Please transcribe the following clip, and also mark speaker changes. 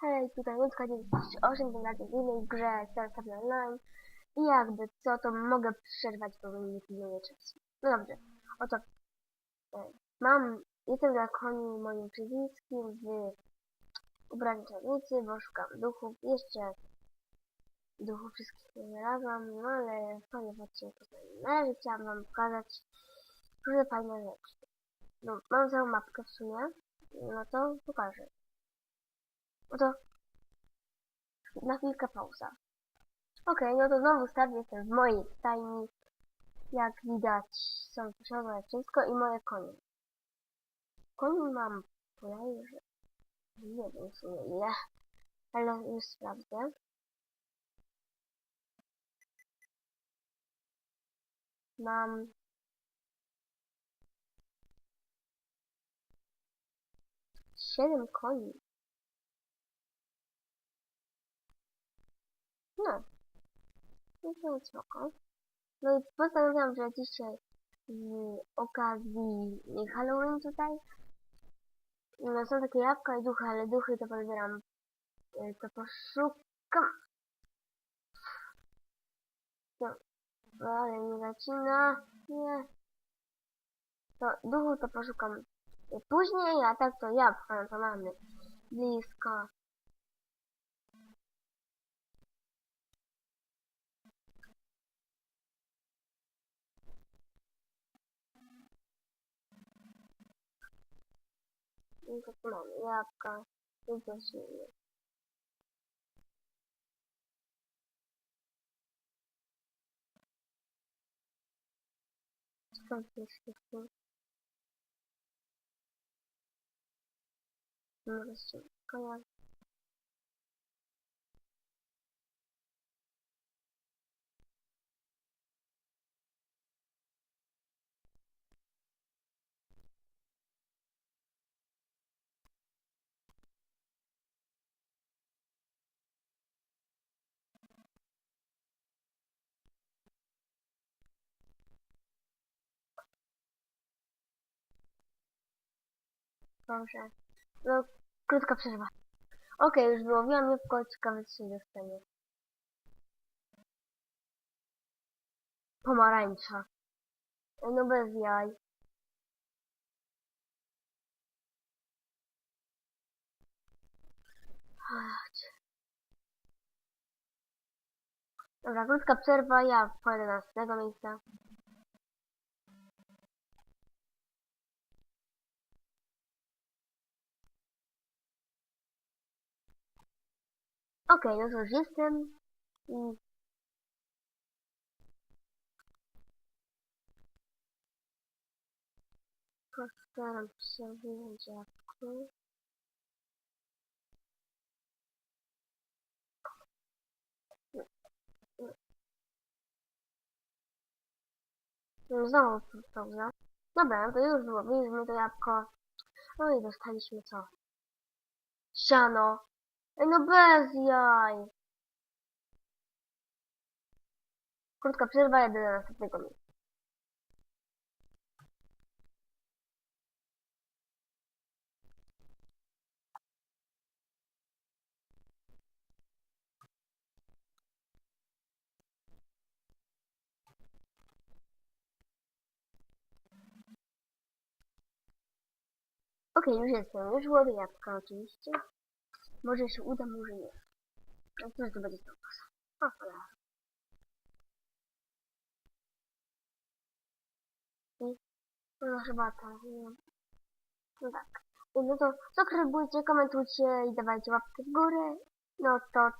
Speaker 1: Hej, tutaj Łódzka 938, tym razem w innej grze Startup Online. I jakby co, to mogę przerwać, bo nie pilnuję czasu. No dobrze, oto mam, jestem na koniu moim przyzwiskiem w ubraniu czarnicy, bo szukam duchów. Jeszcze duchów wszystkich nie znalazłam, no ale w koniec odcinku na razie chciałam wam pokazać różne fajne rzeczy. No, mam całą mapkę w sumie, no to pokażę. Oto na chwilkę pauza. Okej, no to znowu start jestem w mojej stajni. Jak widać są posiadane wszystko i moje konie. Koni mam bodajże nie wiem w sumie ile, ale już sprawdzę. Mam siedem koni. No. No to spoko. No i postanowiłam, że dzisiaj z okazji Halloween tutaj no są takie jabłka i duchy, ale duchy to pozbieram. y, To poszukam. No, ale nie zacina. Nie. To duchu to poszukam y, później, a tak to jabłka no to mamy blisko. I to tu mamy jabłka. I to silnie. Skąd jest to? Może się kojarzy. Proszę. No, krótka przerwa. Okej, już wyłowiłam jabłko, ciekawe co się dostanie. Pomarańcza. No bez jaj. Dobra, krótka przerwa, ja wchodzę do następnego miejsca. Okej, no to jestem. Postaram się wyjąć jabłko. No, Znowu pauza. Dobra, no to już złowiliśmy to jabłko. No i dostaliśmy co? Siano. No bez jaj. Krótka przerwa, jadę do następnego miejsca. Okej, już jestem. Już łowię jabłka oczywiście. Może się uda, może nie. No cóż to będzie to O, cholera. I, no chyba to, nie. No tak. No to subskrybujcie, komentujcie i dawajcie łapkę w górę. No to